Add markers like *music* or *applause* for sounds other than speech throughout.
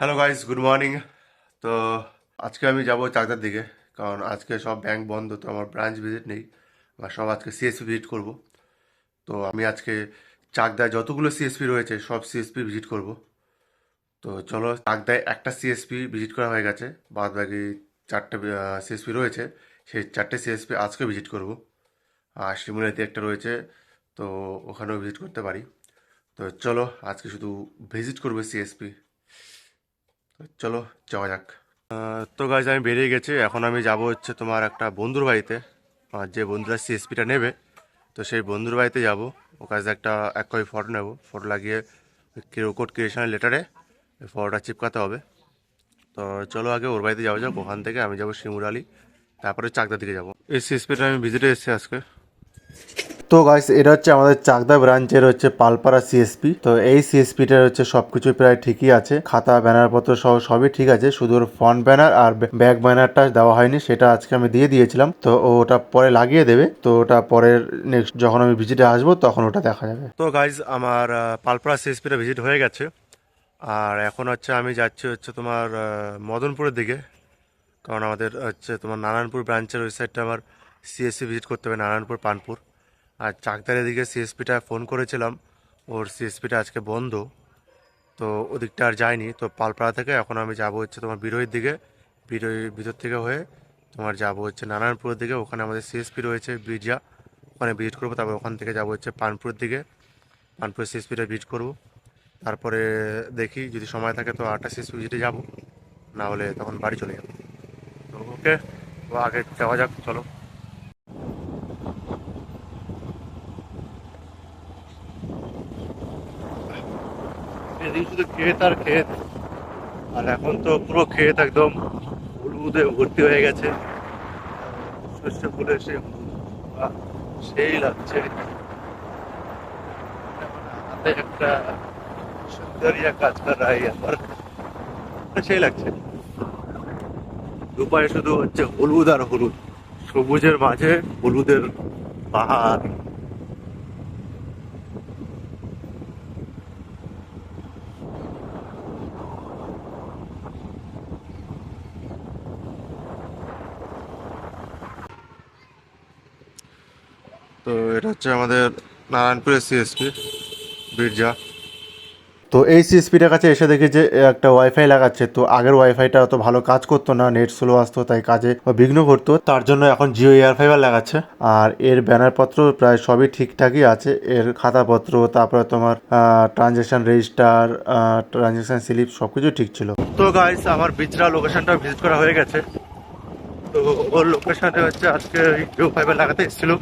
Hello guys good morning তো আজকে আমি যাব চাকদার দিকে, কারণ আজকে সব ব্যাংক বন্ধ, তো আমার ব্রাঞ্চ ভিজিট নেই, বা সব আজকে সিএসপি ভিজিট করব। তো আমি আজকে চাকদায় যতগুলো সিএসপি রয়েছে, সব সিএসপি ভিজিট করব। তো চলো, চাকদায় একটা সিএসপি ভিজিট করা হয়ে গেছে বাদ বাকি চারটে সিএসপি রয়েছে, সেই চারটে সিএসপি আজকে ভিজিট করব। আর শিমুলিয়াতে একটা রয়েছে, তো ওখানেও ভিজিট করতে পারি। তো চলো, আজকে শুধু ভিজিট করব সিএসপি চলো, যাওয়া যাক। তো গাছ আমি বেরিয়ে গেছি। এখন আমি যাব হচ্ছে তোমার একটা বন্ধুর বাড়িতে। আর যে বন্ধুরা সিএসপিটা নেবে, তো সেই বন্ধুর বাড়িতে যাব। ও কাছে একটা এক কপি ফটো নেব। ফটো লাগিয়ে কোড ক্রিয়েশনের লেটারে ফটোটা চিপকাতে হবে। তো চলো আগে ওর বাড়িতে যাওয়া যাক। ওখান থেকে আমি যাব শিমুরালি তারপরে চাকদার দিকে যাব। এই সিএসপিটা আমি ভিজিটে এসেছি আজকে। তো গাইস এটা হচ্ছে আমাদের চাকদা ব্রাঞ্চের হচ্ছে পালপাড়া সিএসপি তো এই সিএসপিটার হচ্ছে সবকিছু প্রায় ঠিকই আছে। খাতা ব্যানার পত্র সহ সবই ঠিক আছে। শুধু ফ্রন্ট ব্যানার আর ব্যাক ব্যানারটা দেওয়া হয়নি, সেটা আজকে আমি দিয়ে দিয়েছিলাম। তো ওটা পরে লাগিয়ে দেবে। তো ওটা পরের নেক্সট যখন আমি ভিজিটে আসব, তখন ওটা দেখা যাবে। তো গাইজ আমার পালপাড়া সিএসপিটা ভিজিট হয়ে গেছে। আর এখন হচ্ছে আমি যাচ্ছি হচ্ছে তোমার মদনপুরের দিকে। কারণ আমাদের হচ্ছে তোমার নারায়ণপুর ব্রাঞ্চের ওই সাইডটা আমার সিএসসি ভিজিট করতে হবে, নারায়ণপুর, পানপুর। আর চাকদারের দিকে সিএসপিটা ফোন করেছিলাম। ওর সিএসপিটা আজকে বন্ধ। তো ওদিকটা আর যায়নি। তো পালপাড়া থেকে এখন আমি যাব হচ্ছে তোমার বিরোহীর দিকে। বিরোহী ভিতর থেকে হয়ে তোমার যাব হচ্ছে নারায়ণপুরের দিকে। ওখানে আমাদের সিএসপি রয়েছে বিরজা। ওখানে ভিজিট করব, তারপর ওখান থেকে যাব হচ্ছে পানপুরের দিকে। পানপুরের সিএসপিটা ভিজিট করব। তারপরে দেখি, যদি সময় থাকে তো আটটা সিএসপি ভিজিটে যাব। না হলে তখন বাড়ি চলে যাব। তো ওকে আগে যাওয়া যাক, চলো। এদিকে শুধু ক্ষেত আর ক্ষেত। আর এখন তো পুরো ক্ষেত একদম হলুদে ভর্তি হয়ে গেছে। শস্য ফুলে সে সেই লাগছে। হাতে একটা সুন্দরিয়া কাজ কর है আমার। সেই লাগছে। দুপায়ে শুধু হচ্ছে হলুদ আর হলুদ। সবুজের মাঝে হলুদের পাহাড়। তো এটা হচ্ছে আমাদের নারায়ণপুরের সিএসপি বিরজা। তো এই সিএসপিটার কাছে এসে দেখি যে একটা ওয়াইফাই লাগাচ্ছে। তো আগের ওয়াইফাইটা অত ভালো কাজ করতো না নেট স্লো আসতো তাই কাজে বিঘ্ন ঘটতো। তার জন্য এখন জিও এয়ার ফাইবার লাগাচ্ছে। আর এর ব্যানারপত্র প্রায় সবই ঠিকঠাকই আছে। এর খাতাপত্র তারপরে তোমার ট্রানজেকশন রেজিস্টার ট্রানজেকশন স্লিপ সব কিছু ঠিক ছিল। তো গাইস আমার বিচরা লোকেশনটা ভিজিট করা হয়ে গেছে। তো ওর লোকেশনে হচ্ছে আজকে জিও ফাইবার লাগাতে এসেছিল।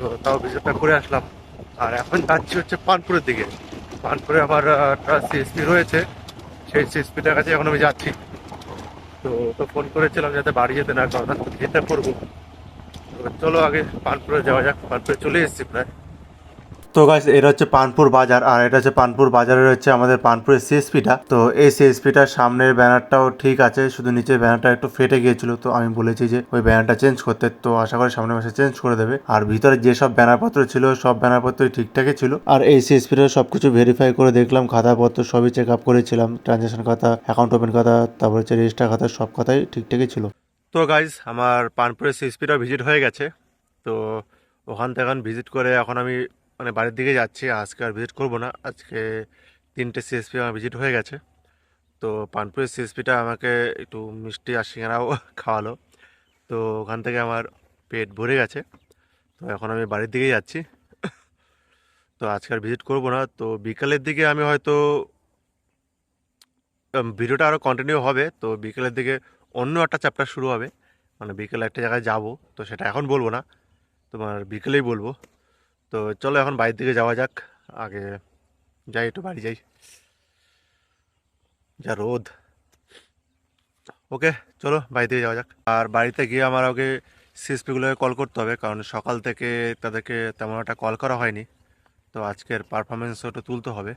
তো তাও ভিজিটটা করে আসলাম। আর এখন যাচ্ছি হচ্ছে পানপুরের দিকে। পানপুরে আমার একটা সিএসপি রয়েছে। সেই সিএসপিটার কাছে এখন আমি যাচ্ছি। তো তো ফোন করেছিলাম যাতে বাড়ি যেতে না কারণ যেতে পড়ব চলো আগে পানপুরে যাওয়া যাক। পানপুরে চলে এসেছি প্রায়। তো গাইস এটা হচ্ছে পানপুর বাজার, আর এটা হচ্ছে পানপুর বাজারের হচ্ছে আমাদের পানপুরের সিএসপিটা তো এই সিএসপিটার সামনের ব্যানারটাও ঠিক আছে, শুধু নিচের ব্যানারটা একটু ফেটে গিয়েছিল। তো আমি বলেছি যে ওই ব্যানারটা চেঞ্জ করতে, তো আশা করি সামনের মাসে চেঞ্জ করে দেবে। আর ভিতরে যেসব ব্যানারপত্র ছিল, সব ব্যানারপত্রই ঠিকঠাকই ছিল। আর এই সিএসপিটা সবকিছু ভেরিফাই করে দেখলাম, খাতাপত্র সবই চেক আপ করেছিলাম ট্রানজাকশন খাতা অ্যাকাউন্ট ওপেন খাতা, তারপর হচ্ছে রেজিস্টার খাতা, সব খাতাই ঠিকঠাকই ছিল। তো গাইজ আমার পানপুরের সিএসপিটা ভিজিট হয়ে গেছে। তো ওখান থেকে ভিজিট করে এখন আমি মানে বাড়ির দিকে যাচ্ছি, আজকে আর ভিজিট করব না। আজকে তিনটে সিএসপি আমার ভিজিট হয়ে গেছে। তো পানপুরের সিএসপিটা আমাকে একটু মিষ্টি আর সিঙ্গারাও *laughs* খাওয়ালো। তো ওখান থেকে আমার পেট ভরে গেছে। তো এখন আমি বাড়ির দিকেই যাচ্ছি। *laughs* তো আজকে আর ভিজিট করব না। তো বিকালের দিকে আমি হয়তো ভিডিওটা আরও কন্টিনিউ হবে। তো বিকেলের দিকে অন্য একটা চ্যাপ্টার শুরু হবে। মানে বিকেলে একটা জায়গায় যাব। তো সেটা এখন বলব না। তোমার বিকেলেই বলব। তো চলো এখন বাড়ির দিকে যাওয়া যাক। আগে যাই, একটু বাড়ি যাই। যা রোদ। ওকে, চলো বাড়ি থেকে যাওয়া যাক। আর বাড়িতে গিয়ে আমার আগে সিএসপিগুলোকে কল করতে হবে, কারণ সকাল থেকে তাদেরকে তেমন একটা কল করা হয়নি। তো আজকের পারফরমেন্সও একটু তুলতে হবে।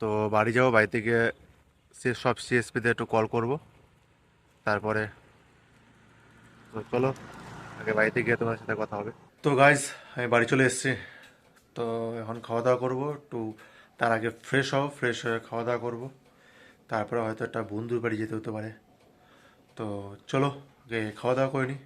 তো বাড়ি যাব, বাড়িতে গিয়ে সে সব সিএসপিতে একটু কল করব। তারপরে তো চলো, আগে বাড়িতে গিয়ে তোমার সাথে কথা হবে। তো গাইজ আমি বাড়ি চলে এসেছি। তো এখন খাওয়া দাওয়া করব একটু। তার আগে ফ্রেশ হও ফ্রেশ হয়ে খাওয়া দাওয়া করব। তারপরে হয়তো একটা বন্ধুর বাড়ি যেতে হতে পারে। তো চলো খাওয়া দাওয়া করে নিই